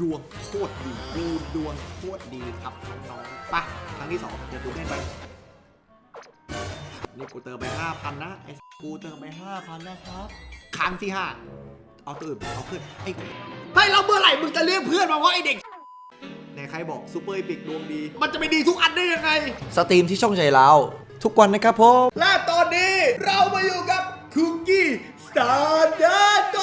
ดวงโคตรดีกูดวงโคตรดีครับน้องๆไปครั้งที่สองเดี๋ยวกูเล่นไปนี่กูเติมไปห้าพันนะไอ้กูเติมไปห้าพันนะครับ ครั้งที่ห้าเอาตื่นเอาขึ้นไอ้เฮ้ยเราเมื่อไหร่มึงจะเรียกเพื่อนมาว่าไอ้เด็กไหนใครบอกซูเปอร์อีพิกดวงดี มันจะไปดีทุกอันได้ยังไง สตรีมที่ช่องใจเราทุกวันนะครับผมและตอนนี้เรามาอยู่กับคุกกี้สตาร์ดัตโต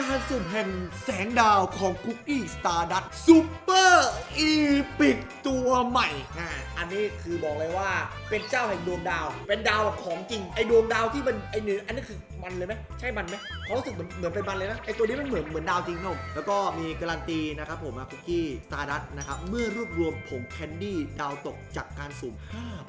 การสุ่มแห่งแสงดาวของคุกกี้สตาร์ดัตซูเปอร์อีพิกตัวใหม่ฮะอันนี้คือบอกเลยว่าเป็นเจ้าแห่งดวงดาว เป็นดาวแบบของจริง ไอดวงดาวที่มันไอเนื้ออันนี้คือมันเลยไหมใช่มันไหมเขารู้สึกเหมือนเหมือนเป็นมันเลยนะไอตัวนี้มันเหมือนเหมือนดาวจริงครับผมแล้วก็มีการันตีนะครับผมคุกกี้สตาร์ดัตนะครับเมื่อรวบรวมผงแคนดี้ดาวตกจากการสุ่ม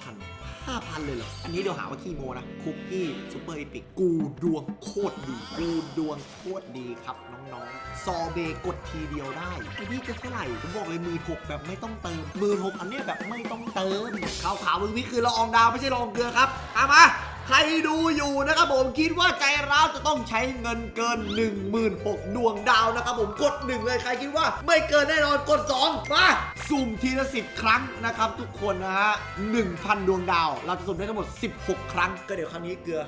5,000 5,000 เลยเหรอ อันนี้เดี๋ยวหาว่าขี้โมนะ คุกกี้ซูเปอร์อีพิก กูดวงโคตรดี กูดวงโคตรดีครับน้องๆ ซอเบกดทีเดียวได้ไอ้นี่จะเท่าไหร่ ผมบอกเลยมือหกแบบไม่ต้องเติม มือหกอันเนี้ยแบบไม่ต้องเติมขาวขาวมึงวิคือละอองดาวไม่ใช่ละอองเกลือครับเอามา ใครดู อยู่นะครับผมคิดว่าใจร้าวจะต้องใช้เงินเกิน 16,000ดวงดาวนะครับผมกด 1 เลยใครคิดว่า ไม่เกินแน่นอนกด 2 มาสุ่มทีละ 10 ครั้งนะครับทุกคนนะฮะ1,000 ดวงดาว เราจะสุ่มได้ทั้งหมด 16 ครั้ง ก็เดี๋ยวครั้งนี้เกลือ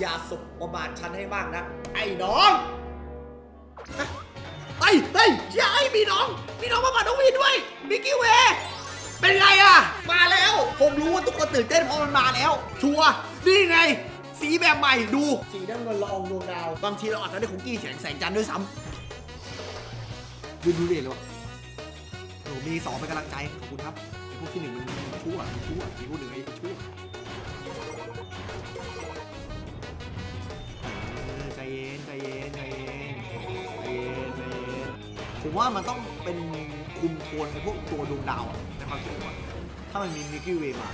อย่าสบประมาทฉันให้มากนะ ไอ้น้องเฮ้ยเฮ้ยอย่าให้มีน้อง มีน้องมาบัดน้องวีด้วยมิกกี้เวเป็นไงอะมาแล้ว ผมรู้ว่าทุกคนตื่นเต้นเพราะมันมาแล้ว ชัวร์นี่ไง สีแบบใหม่ดูสีน้ำเงินละอองดวงดาว บางทีเราอาจจะได้คุกกี้แสงแสงจันทร์ด้วยซ้ำดูดูเด่นเลยวะโอ้มีสองเป็นกำลังใจขอบคุณครับไอ้พวกที่หนึ่งมันมันชั่วมันชั่วไอ้พวกหนึ่งไอ้ชั่วเออใจเย็นใจเย็นใจเย็นใจเย็นใจเย็นผมว่ามันต้องเป็นคุมโทนไอ้พวกตัวดวงดาวอะในความคิดผมอะถ้ามันมีมิกกี้เวย์มา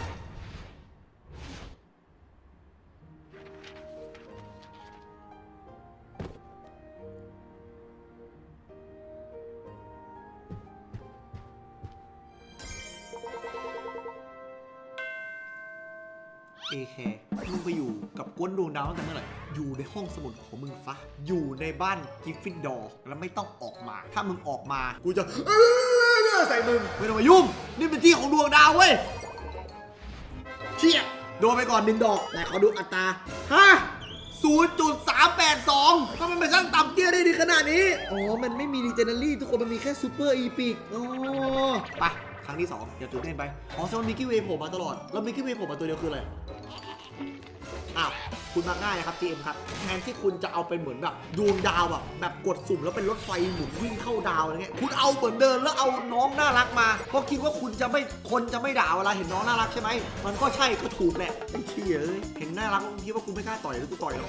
ดวงดาวตั้งแต่เมื่อไหร่อยู่ในห้องสมุดของมึงซะอยู่ในบ้านกิฟฟินดอร์แล้วไม่ต้องออกมา ถ้ามึงออกมากูจะใส่มึงไม่ต้องมายุ่งนี่เป็นที่ของดวงดาวเว้ยเชี่ยโดนไปก่อนหนึ่งดอกไหนขอดูอัตราฮะ0.382ถ้ามันเป็นช่างต่ำเตี้ยได้ดีขนาดนี้ อ๋อ มันไม่มีดีเจเนอรี่ทุกคนมันมีแค่ซูเปอร์อีพิกอ๋อไปครั้งที่ 2 อย่าตื่นเต้นไป อ๋อแซมมิกกี้เวย์ผมมาตลอด แล้วมิกกี้เวย์ผมมาตัวเดียวคืออะไร อ้าว คุณมาง่ายครับ GM ครับแทนที่คุณจะเอาเป็นเหมือนแบบดวงดาวแบบแบบกดสุ่มแล้วเป็นรถไฟหมุนวิ่งเข้าดาวอะไรเงี้ยคุณเอาเหมือนเดิมแล้วเอาน้องน่ารักมาเพราะคิดว่าคุณจะไม่คนจะไม่ด่าเวลาเห็นน้องน่ารักใช่ไหมมันก็ใช่ก็ถูกแหละไอ้เชี่ยเอ้ยเห็นน่ารักคิดว่าคุณไม่กล้าต่อยแล้วกูต่อยแล้ว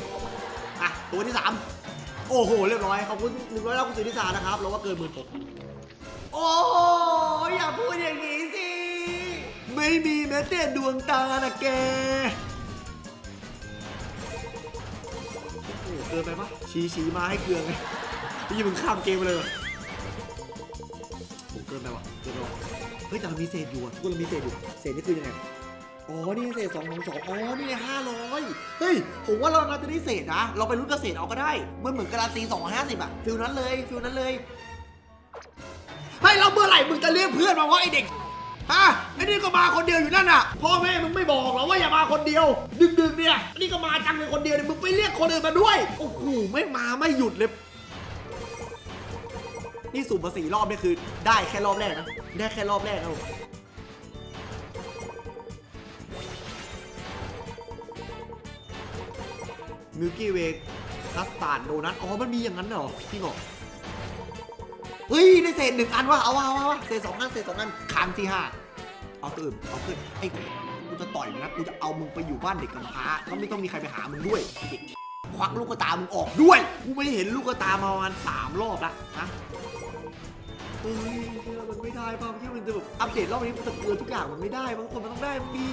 อะตัวที่สามโอ้โหเรียบร้อยขอบคุณหนึ่งร้อยแล้วคุณสุนิสานะครับเราว่าเกินหมื่นหกโอ้อย่าพูดอย่างนี้สิไม่มีแม้แต่ดวงตานะแก เกินไปปะชี้ชี้มาให้เกลืองไงนี่มึงข้ามเกมไปเลยเหรอโอ้โหเกินไปวะเกินไปวะเฮ้ยแต่เรามีเศษอยู่อะทุกคนเรามีเศษอยู่เศษนี่คือยังไงอ๋อนี่เศษสองสองสองอ๋อนี่ห้าร้อยเฮ้ยผมว่าเราน่าจะได้เศษนะเราไปรุ่นเกษตรเอาก็ได้มันเหมือนการันตีสองห้าสิบอะฟิลนั้นเลยฟิลนั้นเลยเฮ้ยเราเมื่อไหร่มึงจะเรียกเพื่อนมาว่าไอเด็ก ฮะไอ้นี่ก็มาคนเดียวอยู่นั่นน่ะ พ่อแม่มึงไม่บอกหรอว่าอย่ามาคนเดียว ดึกๆเนี่ยไอ้นี่ก็มาจังเลยคนเดียวเนี่ยมึงไปเรียกคนอื่นมาด้วย โอ้โห ไม่มาไม่หยุดเลย นี่สูบมาสี่รอบนี่คือ ได้แค่รอบแรกนะ ได้แค่รอบแรกนะผมมิลกี้เวย์คัสตาร์ดโดนัท อ๋อ มันมีอย่างนั้นเหรอพี่บอ เฮ้ยได้เศษหนึ่งอันวะเอาวะเอาวะเศษสองอันเศษสองอันครั้งที่ห้าเอาตื่นเอาขึ้นไอ้กูจะต่อยนะกูจะเอามึงไปอยู่บ้านเด็กกำพร้าแล้วไม่ต้องมีใครไปหามึงด้วยเด็กควักลูกตามึงออกด้วยกูไม่เห็นลูกตามาประมาณสามรอบละนะเฮ้ยเชื่อมันไม่ได้ป่ะที่มันจะแบบอัปเดตรอบนี้มันจะเกินทุกอย่างมันไม่ได้บางคนมันต้องได้มึงดิ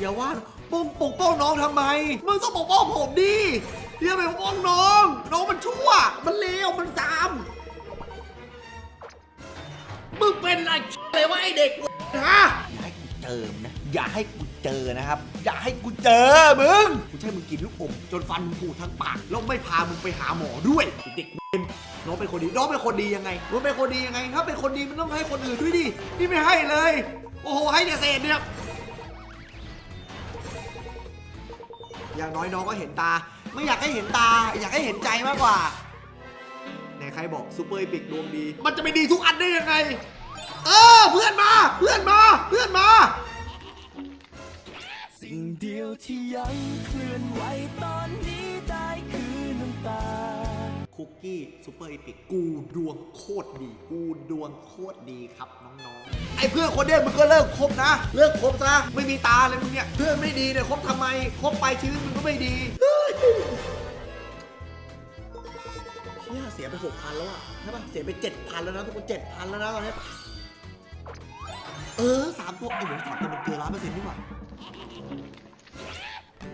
อย่าว่าปกปกป้องน้องทำไมมึงต้องปกป้องผมดิอย่าไปปกป้องน้อง น้องมันชั่ว มันเลวมันซาม มึงเป็นอะไรเลยวะไอเด็กฮะอย่าให้กูเติมนะ อย่าให้กูเจอนะครับ อย่าให้กูเจอมึง กูให้มึงกินลูกอมจนฟันมึงผุทั้งปาก แล้วไม่พามึงไปหาหมอด้วยไอ้เด็กเวนน้องเป็นคนดี น้องเป็นคนดียังไงน้องเป็นคนดียังไง ถ้าเป็นคนดีมันต้องให้คนอื่นด้วยดิ นี่ไม่ให้เลย โอ้โห ให้แต่เศษเนี่ยอย่างน้อยน้องก็เห็นตา ไม่อยากให้เห็นตา อยากให้เห็นใจมากกว่า ไหนใครบอกซูเปอร์อีพิกดวงดี มันจะไปดีทุกอันได้ยังไง เออเพื่อนมาเพื่อนมาเพื่อนมา สิ่งเดียวที่ยังเคลื่อนไหวตอนนี้ได้คือน้ำตา คุกกี้ซูเปอร์อีพิกกูดวงโคตรดี กูดวงโคตรดีครับน้องๆ ไอ้เพื่อนคนเนี้ยมึงก็เลิกคบนะ เลิกคบซะไม่มีตาเลยมึงเนี่ยเพื่อนไม่ดีเนี่ยคบทำไมคบไปชีวิตมึงก็ไม่ดีเฮ้ยเชี่ยเสียไปหกพันแล้วอะใช่ปะเสียไปเจ็ดพันแล้วนะทุกคนเจ็ดพันแล้วนะตอนนี้เออสามตัวไอ้หมูสามตัวมันเกินล้านเปอร์เซ็นต์ดีกว่า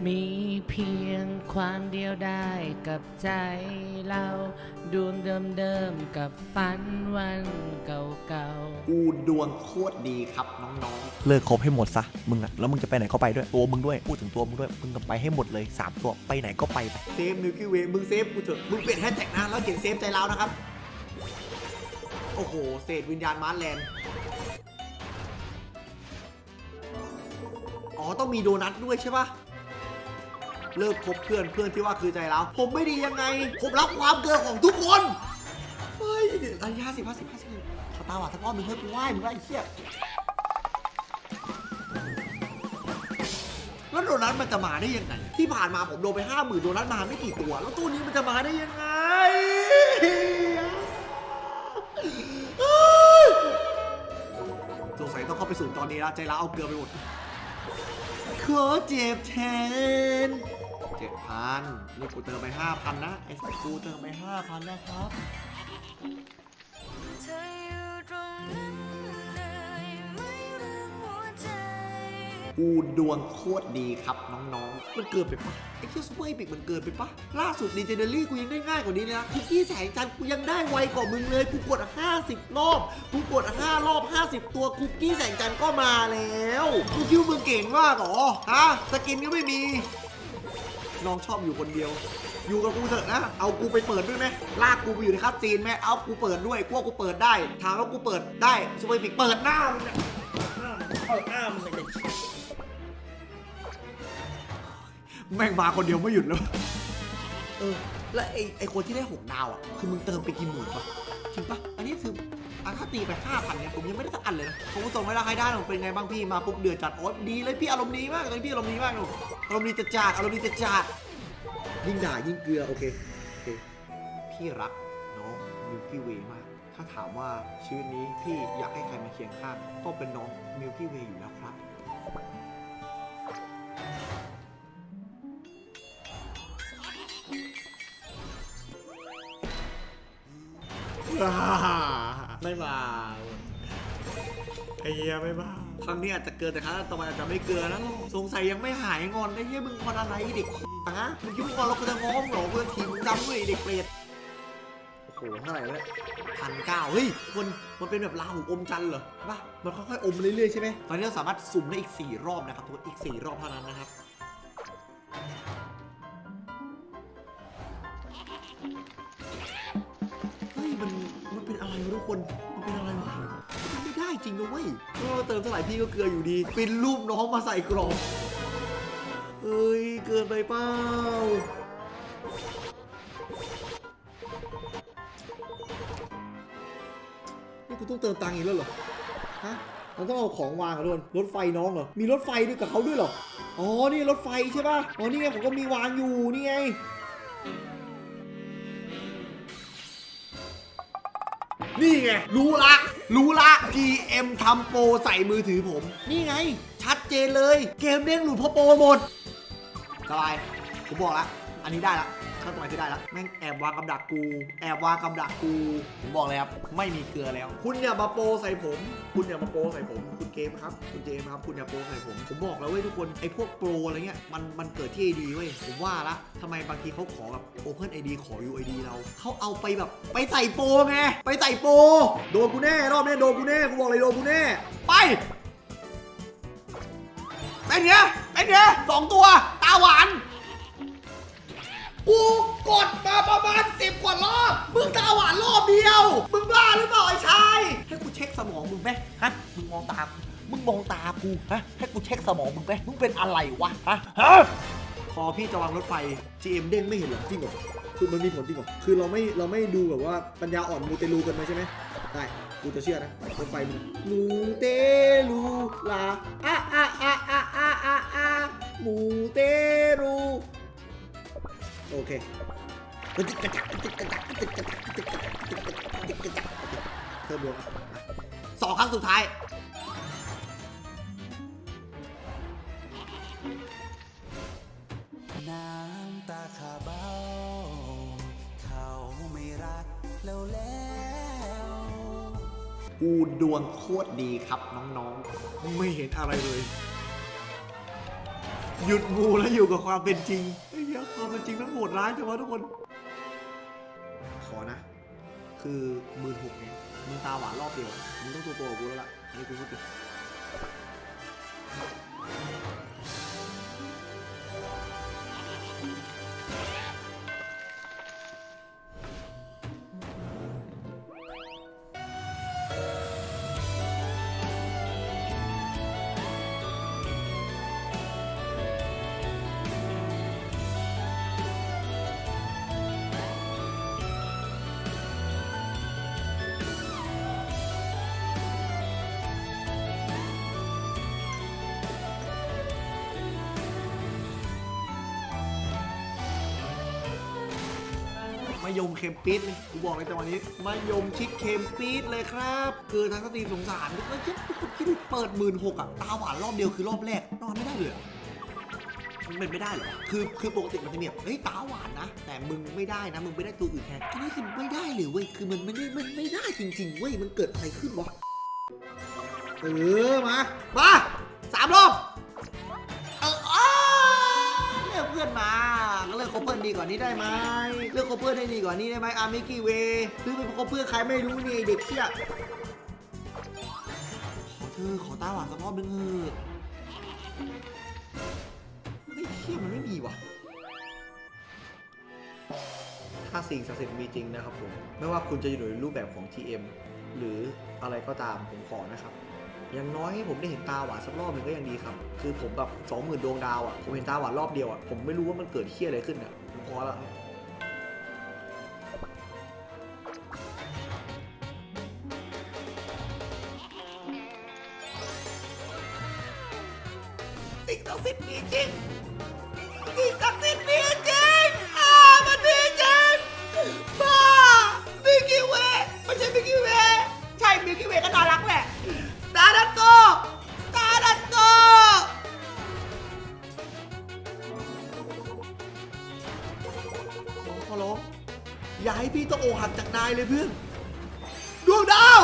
มีเพียงความเดียวได้กับใจเราดวงเดิมๆกับฝันวันเก่าๆกูดวงโคตรดีครับน้องๆเลิกคบให้หมดซะมึงอะแล้วมึงจะไปไหนก็ไปด้วยตัวมึงด้วยพูดถึงตัวมึงด้วยมึงก็ไปให้หมดเลย3ตัวไปไหนก็ไปไปเซฟมิลกี้เวย์มึงเซฟกูเถอะ มึงเปลี่ยนแฮชแท็กนะแล้วเขียนเซฟใจเรานะครับ โอ้โห เศษวิญญาณมาร์แลนด์ อ๋อ ต้องมีโดนัทด้วยใช่ปะ เลิกคบเพื่อนเพื่อนที่ว่าคือใจเราผมไม่ดียังไง ผมรับความเกินของทุกคนเฮ้ยอันนี้ห้าสิบห้าสิบห้าสิบขอตาหวานสักรอบหนึ่งเฮ้ยกูไหว้มึงไหว้ไอ้เหี้ยแล้วโดนัทมันจะมาได้ยังไง ที่ผ่านมาผมโดนไปห้าหมื่นโดนัทมาไม่กี่ตัว แล้วตัวนี้มันจะมาได้ยังไงสงสัยต้องเข้าไปสูงตอนนี้แล้วใจร้าวเอาเกลือไปหมดขอเจ็บแทน เจ็ดพันนี่กูเติมไปห้าพันนะ ไอ้สัสกูเติมไปห้าพันนะครับเธออยู่ตรงนั้นเลยไม่ลืมหัวใจกูดวงโคตรดีครับน้องๆ มันเกินไปปะไอ้เคียซูเปอร์อีพิกมันเกินไปปะล่าสุดดีเจเนอรี่กูยังได้ง่ายกว่านี้เลยนะคุกกี้แสงจันทร์กูยังได้ไวกว่ามึงเลย กูกด 50 รอบ กูกด 5 รอบ 50 ตัวคุกกี้แสงจันทร์ก็มาแล้ว กูคิดว่ามึงเก่งมากเหรอ ฮะ สกินก็ไม่มี น้องชอบอยู่คนเดียว อยู่กับกูเถอะนะ เอากูไปเปิดด้วยไหมลากกูไปอยู่ในคัสซีนไหมเอากูเปิดด้วยกูว่ากูเปิดได้ ถามว่ากูเปิดได้ซูเปอร์อีพิกเปิดหน้ามึงเนี่ยเปิดหน้ามึงเลยแม่งมาคนเดียวไม่หยุดเลยเออ แล้วไอ้ไอ้คนที่ได้หกดาวอะ คือมึงเติมไปกี่หมื่นปะจริงปะอันนี้คือ อะถ้าตีไปห้าพันเนี่ยผมยังไม่ได้สักอันเลยนะผมส่งเวลาใครได้ผมเป็นไงบ้างพี่มาปุ๊บเดือดจัดโอ๊ยดีเลยพี่อารมณ์ดีมากตอนนี้พี่อารมณ์ดีมากหนูอารมณ์ดีจัดจัดอารมณ์ดีจัดจัดยิ่งด่ายิ่งเกลือโอเคโอเค พี่รักน้องมิลกี้เวย์มาก ถ้าถามว่าชีวิตนี้พี่อยากให้ใครมาเคียงข้างต้องเป็นน้องมิลกี้เวย์อยู่แล้วครับ ไม่มาไอ้เหี้ยไม่มาครั้งนี้อาจจะเกินแต่ครั้งต่อไปอาจจะไม่เกินนะสงสัยยังไม่หายงอนไอ้เหี้ยมึงงอนอะไรเด็กฮะมึงคิดว่างอนเราจะง้อมเหรอเพื่อนทีมมึงจำด้วยเด็กเปรตโอ้โหเท่าไหร่แล้วพันเก้าเฮ้ยคนมันเป็นแบบลาหูอมจันทร์เหรอใช่ปะมันค่อยๆอมเรื่อยๆใช่ไหมตอนนี้เราสามารถสุ่มได้อีก 4 รอบนะครับทุกคนอีก 4 รอบเท่านั้นนะครับ วะทุกคนมันเป็นอะไรวะมันไม่ได้จริงนะเว้ยเพราะว่าเติมเท่าไหร่พี่ก็เกลืออยู่ดีเป็นรูปน้องมาใส่กล่องเอ้ยเกินไปเปล่านี่กูต้องเติมตังค์อีกแล้วเหรอฮะเราต้องเอาของวางเหรอทุกคนรถไฟน้องเหรอมีรถไฟด้วยกับเขาด้วยเหรออ๋อนี่รถไฟใช่ป่ะอ๋อนี่ไงผมก็มีวางอยู่นี่ไง นี่ไง รู้ละ รู้ละ GM ทำโปรใส่มือถือผม นี่ไง ชัดเจนเลย เกมเด้งหลุดเพราะโปรหมด สบาย ผมบอกแล้วอันนี้ได้ละ ขั้นตอนที่ได้และแม่งแอบวางกำดักกู แอบวางกำดักกูผมบอกเลยครับไม่มีเกลือแล้ว คุณอย่ามาโปรใส่ผม คุณอย่ามาโปรใส่ผม คุณเกมครับ คุณเจมครับ คุณอย่าโปรใส่ผม ผมบอกแล้วเว้ยทุกคนไอ้พวกโปรอะไรเงี้ยมันมันเกิดที่ ID เว้ยผมว่าละทำไมบางทีเขาขอแบบ Open ID ขอ UID เราเขาเอาไปแบบไปใส่โปรไงไปใส่โปรโดนกูแน่รอบนี้โดนกูแน่กูบอกเลยโดนกูแน่ไปเต็เป็นเนี้ยเป็นเนี้ยสองตัวตาหวาน กูกดมาประมาณสิบกว่ารอบ มึงตาหวานรอบเดียว มึงบ้าหรือเปล่าไอ้ชาย ให้กูเช็คสมองมึงไหมฮะ มึงมองตา มึงมองตากูฮะ ให้กูเช็คสมองมึงไหมมึงเป็นอะไรวะฮะฮะพอพี่จะวางรถไฟ GM เด้งไม่เห็นเหรอจริงเหรอคือมันมีผลจริงเหรอคือเราไม่เราไม่ดูแบบว่าปัญญาอ่อนมูเตลูกันไหมใช่ไหมได้กูจะเชื่อนะรถไฟมึงมูเตลูลาอะอะอะอะอะอะอะมูเตลู โอเคเพิ่มดวงสองครั้งสุดท้ายน้ำตาขาเบาเขาไม่รักแล้วแล้วกูดวงโคตรดีครับน้องๆ ไม่เห็นอะไรเลย หยุดงูแล้วอยู่กับความเป็นจริง ความเป็นจริงมันโหดร้ายจังวะทุกคน ขอนะ คือหมื่นหกเนี่ยมึงตาหวานรอบเดียวมึงต้องตัวตัวกูแล้วล่ะอันนี้กูพูดจริง ยมเค็มปี๊ดเลยกูบอกเลยจังหวะนี้มายมชิดเค็มปี๊ดเลยครับ คือทางสตรีมสงสารแล้วคิดคนคิดเปิดหมื่นหกอะตาหวานรอบเดียวคือรอบแรกนอนไม่ได้เลยเหรอมันเป็นไม่ได้เหรอ คือคือปกติมันจะมีแบบเฮ้ยตาหวานนะ แต่มึงไม่ได้นะ มึงไม่ได้ตัวอื่นแทนอันนี้คือไม่ได้เลยเว้ย คือมันไม่ได้มันไม่ได้จริงๆเว้ย มันเกิดอะไรขึ้นวะ เออ มา มาสามรอบ เพื่อนดีกว่านี้ได้ไหมเลือกคบเพื่อนได้ดีกว่านี้ได้ไหมอามิกี้เวหรือเป็นคบเพื่อนใครไม่รู้นี่เด็กเชี่ยขอเธอขอตาหวานสักรอบนึงเถอะเฮ้ยเชี่ยมันไม่มีว่ะถ้าสิ่งศักดิ์สิทธิ์มีจริงนะครับผม ไม่ว่าคุณจะอยู่ในรูปแบบของ TM หรืออะไรก็ตามผมขอนะครับ อย่างน้อยให้ผมได้เห็นตาหวานสักรอบหนึ่งก็ยังดีครับ คือผมแบบสองหมื่นดวงดาวอะ ผมเห็นตาหวานรอบเดียวอะ ผมไม่รู้ว่ามันเกิดเฮี้ยอะไรขึ้นอะผมพอแล้วครับสิ่งศักต๊อกซิตมีจริง ร้อง อย่าให้พี่ต้องโอหักจากนายเลยเพื่อนดวงดาว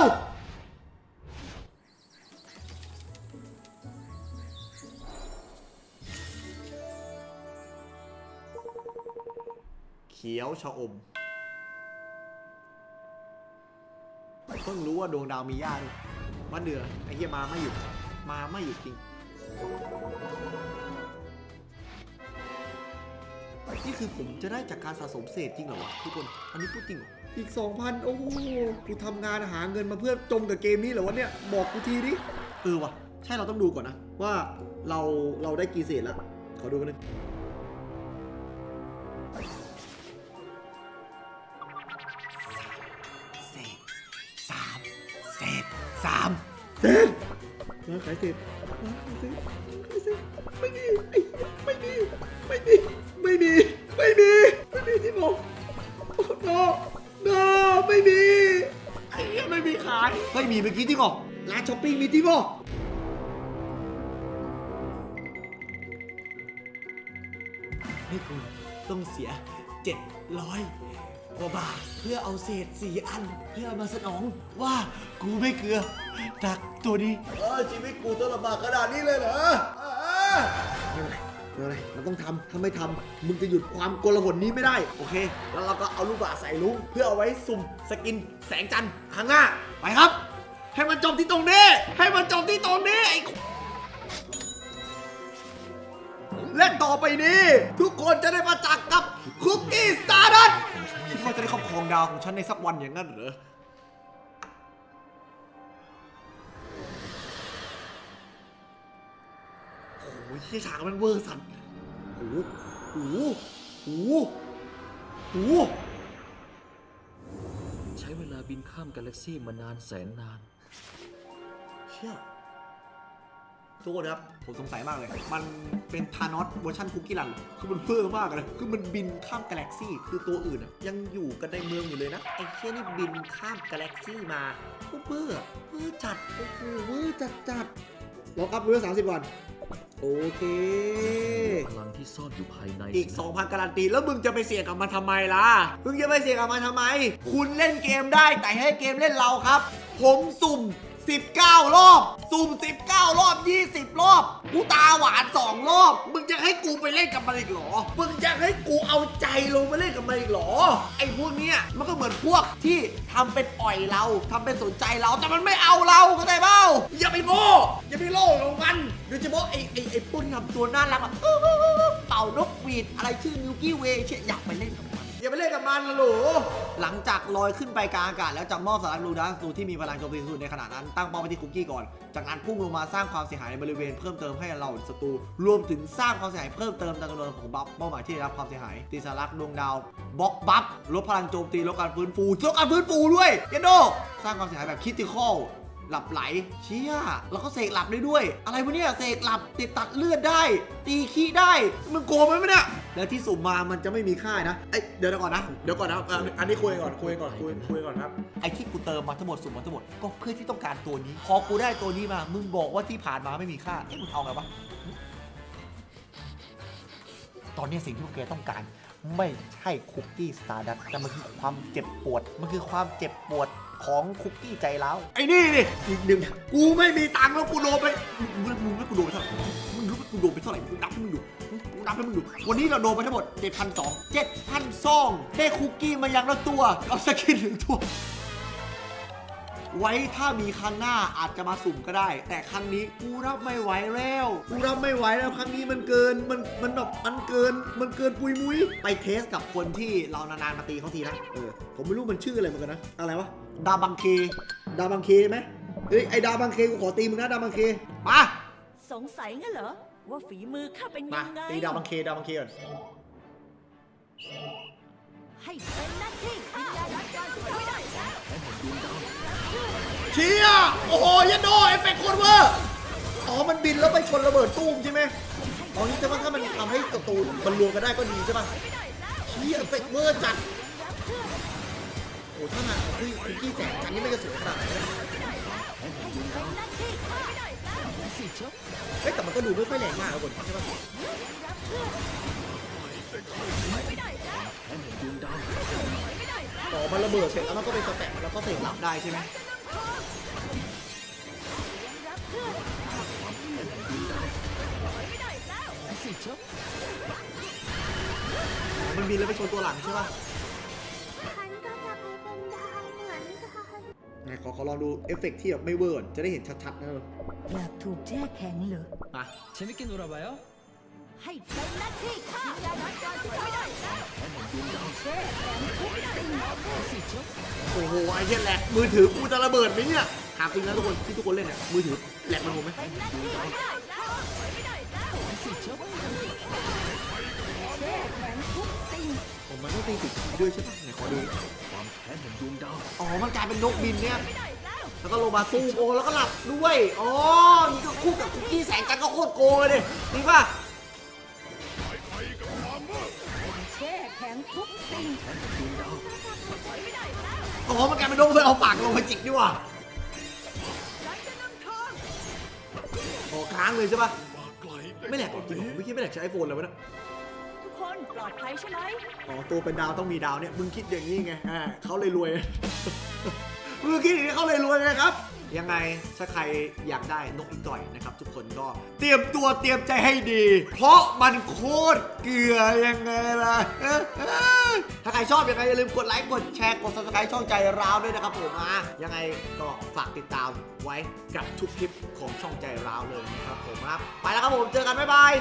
เขียวชะอมเพิ่งรู้ว่าดวงดาวมีญาติมันเดือไอ้เหี้ยมาไม่หยุดมาไม่หยุดจริง นี่คือผมจะได้จากการสะสมเศษจริงเหรอวะทุกคน อันนี้พูดจริงเหรอ อีก 2,000 โอ้โห กูทำงานหาเงินมาเพื่อจมกับเกมนี้เหรอวะเนี่ย บอกกูทีดิเออวะใช่เราต้องดูก่อนนะ ว่าเราเราได้กี่เศษแล้ว ขอดูกันหนึงเศษสามเศษสามเศษมาขายเศษมาขายเศษขายเศษไม่ดีไอ้เหี้ย ไม่ดีไม่ดีที่บอกโอ้โนโนไม่มีไอ้เหี้ยไม่มีขาย ไม่มีเมื่อกี้ที่บอกร้านช้อปปิ้งมีที่บอกให้คุณต้องเสีย 700กว่าบาท เพื่อเอาเศษสี่อัน เพื่อเอามาสนองว่ากูไม่เกลือจากตัวนี้เออชีวิตกูต้องลำบากขนาดนี้เลยเหรอ ไม่เป็นไรเป็นไรเราต้องทำถ้าไม่ทำมึงจะหยุดความโกลาหลนี้ไม่ได้ โอเค แล้วเราก็เอาลูกบาศก์ใส่ลุงเพื่อเอาไว้สุ่มสกินแสงจันทร์ข้างหน้า ไปครับ ให้มันจบที่ตรงนี้ ให้มันจบที่ตรงนี้ไอ้ และต่อไปนี้ ทุกคนจะได้มาจักกับคุกกี้สตาร์ดัตคิดว่าจะได้ครอบครองดาวของฉันในสักวันอย่างนั้นเหรอ ที่ฉากมันเวอร์สัตว์โอ้โหโอ้โหโอ้โหใช้เวลาบินข้ามกาแล็กซี่มานานแสนนาน เชี่ยทุกคนครับ ผมสงสัยมากเลย มันเป็นทานอสเวอร์ชันคุกกี้รันเหรอคือมันเวอร์มากเลย คือมันบินข้ามกาแล็กซี่ คือตัวอื่นอะยังอยู่กันในเมืองอยู่เลยนะ ไอ้เชี่ยนี่บินข้ามกาแล็กซี่มาโคตรเวอร์อเวอร์จัด โอ้โหเวอร์จัดจัดลองอัพเวอสามสิบก่อน โอเค พลังที่ซ่อนอยู่ภายในอีก 2,000 การันตี แล้วมึงจะไปเสี่ยงกับมันทำไมล่ะ มึงจะไปเสี่ยงกับมันทำไม คุณเล่นเกมได้แต่ให้เกมเล่นเราครับ ผมสุ่ม 19 รอบ สุ่ม 19 รอบ 20 รอบ กูตาหวาน 2 รอบ มึงจะให้กูไปเล่นกับมันอีกเหรอ มึงจะให้กูเอาใจลงไปเล่นกับมันอีกเหรอ ไอ้พวกเนี้ยมันก็เหมือนพวกที่ทำเป็นอ่อยเราทำเป็นสนใจเรา แต่มันไม่เอาเราเข้าใจเปล่าอย่าไปโม้อย่าไปโล่ลงมันโดยเฉพาะไอ้ไอ้ไอ้พวกที่ทำตัวน่ารักแบบเป่านกหวีดอะไรชื่อมิวกี้เวย์เชี่ยอยากไปเล่นกับมัน อย่าไปเล่นกับมันนะหลูหลังจากลอยขึ้นไปกลางอากาศแล้วจับมอบสารลูดัสตูที่มีพลังโจมตีสูงสุดในขณะนั้นตั้งเป้าไปที่คุกกี้ก่อน จากนั้นพุ่งลงมาสร้างความเสียหายในบริเวณเพิ่มเติมให้เราศัตรูรวมถึงสร้างความเสียหายเพิ่มเติมตามจำนวนของบัฟเป้าหมายที่ได้รับความเสียหายตีสารักดวงดาวบล็อกบัฟลดพลังโจมตีลดการฟื้นฟูลดการฟื้นฟูด้วยเยนโดสร้างความเสียหายแบบคิติคอล หลับไหล เชี่ยแล้วก็เสกหลับได้ด้วย อะไรวะเนี่ย เสกหลับติดตัดเลือดได้ ตีขี้ได้มึงโกงไหมวะเนี่ยแล้วที่สุ่มมามันจะไม่มีค่านะเอ้ยเดี๋ยวก่อนนะ เดี๋ยวก่อนนะอะอันนี้คุยก่อนคุยก่อนคุยคุยก่อนครับ ไอ้ที่กูเติมมาทั้งหมดสุ่มมาทั้งหมดก็เพื่อที่ต้องการตัวนี้ พอกูได้ตัวนี้มา มึงบอกว่าที่ผ่านมาไม่มีค่าเอ้มึงเอาไงวะ ตอนนี้สิ่งที่พวกแกต้องการ ไม่ใช่คุกกี้สตาร์ดัตแต่มันคือความเจ็บปวด มันคือความเจ็บปวดของคุกกี้ใจร้าวไอ้นี่นี่อีกหนึ่งกูไม่มีตังค์แล้วกูโดนไปมึงมึงไม่กูโดนไปเท่าไหร่มึงรู้ไหมกูโดนไปเท่าไหร่กูนับให้มึงดูกูนับให้มึงดูวันนี้เราโดนไปทั้งหมด7,200 7,000ซองได้คุกกี้มาอย่างละตัวเอาสกินหนึ่งตัว ไว้ถ้ามีครั้งหน้าอาจจะมาสุ่มก็ได้ แต่ครั้งนี้กูรับไม่ไหวแล้วกูรับไม่ไหวแล้วครั้งนี้มันเกินมันมันแบบมันเกิน มันเกินปุยมุ้ยไปเทสกับคนที่เรานานๆมาตีเขาทีนะเออผมไม่รู้มันชื่ออะไรเหมือนกันนะอะไรวะดาบังเค ดาบังเคไหมเฮ้ยไอ้ดาบังเคกูขอตีมึงนะดาบังเคมาสงสัยงั้นเหรอว่าฝีมือข้าเป็นมายังไงตีดาบังเคดาบังเคก่อนให้เป็นหน้าที่ข้าไม่ได้แล้ว เชียโอ้โหยันโดเอฟเฟกต์โคตรเวอร์อ๋อมันบินแล้วไปชนระเบิดตุ้มใช่ไหมอ๋อนี่แต่ว่าถ้ามันทำให้ศัตรูมันรวมกันได้ก็ดีใช่ป่ะเชี่ยเฟกเวอร์จัดโอ้ถ้ามาคุยคุกกี้แสงจันนี่ไม่จะสวยขนาดไหนเนี่ยเฮ้ยแต่มันก็ดูไม่ค่อยแรงมากนะคนใช่ปะต่อมันระเบิดเสร็จแล้วมันก็เป็นสแต็กแล้วก็เสกหลับได้ใช่ไหม มันบินแล้วไปชนตัวหลังใช่ปะ ฉันก็จะไปเป็นดาวเหมือนกัน ไหนขอขอลองดูเอฟเฟกต์ที่แบบไม่เวอร์ก่อนจะได้เห็นชัดๆนะ อยากถูกแช่แข็งเหรอ มา 재밌게 놀아봐요. ให้เป็นหน้าที่ข้าไม่ได้แล้วแช่แข็งทุกสิ่งโอ้โหไอ้เหี้ยแหลกมือถือกูจะระเบิดไหมเนี่ยถามจริงนะทุกคนที่ทุกคนเล่นเนี่ยมือถือแหลกมันผมไหมเป็นหน้าที่ไม่ได้แล้วไม่ได้แล้วแช่แข็งทุกสิ่งผมมันต้องตีติดด้วยใช่ปะไหนขอดูความแค้นแห่งดวงดาวอ๋อมันกลายเป็นนกบินเนี่ยแล้วก็ลงมาสู้โอ้แล้วก็หลับด้วยอ๋อนี่ก็คู่กับคุกกี้แสงจันทร์ก็โคตรโกงเลยดิจริงป่ะ ช่แข็งทุกสิ่งอ๋อมันกลายเป็นนกเพื่อเอาปากลงมาจิกดีกว่าอ๋อค้างเลยใช่ปะไม่แหลกหรอกจริงเหรอไม่คิดไม่แหลกใช้ไอโฟนเลยวะเนี่ยทุกคนปลอดภัยใช่ไหมอ๋อตัวเป็นดาวต้องมีดาวเนี่ยมึงคิดอย่างนี้ไงอ่าเขาเลยรวยมึงคิดอย่างนี้เขาเลยรวยไงครับ ยังไงถ้าใครอยากได้นกอีกต่อยนะครับทุกคนก็เตรียมตัวเตรียมใจให้ดี เพราะมันโคตรเกลือยังไงล่ะ ถ้าใครชอบยังไงอย่าลืมกดไลค์กดแชร์กด subscribe ช่องใจร้าวด้วยนะครับผมอะยังไงก็ฝากติดตามไว้กับทุกคลิปของช่องใจร้าวเลยนะครับผมครับไปแล้วครับผมเจอกันบ๊ายบาย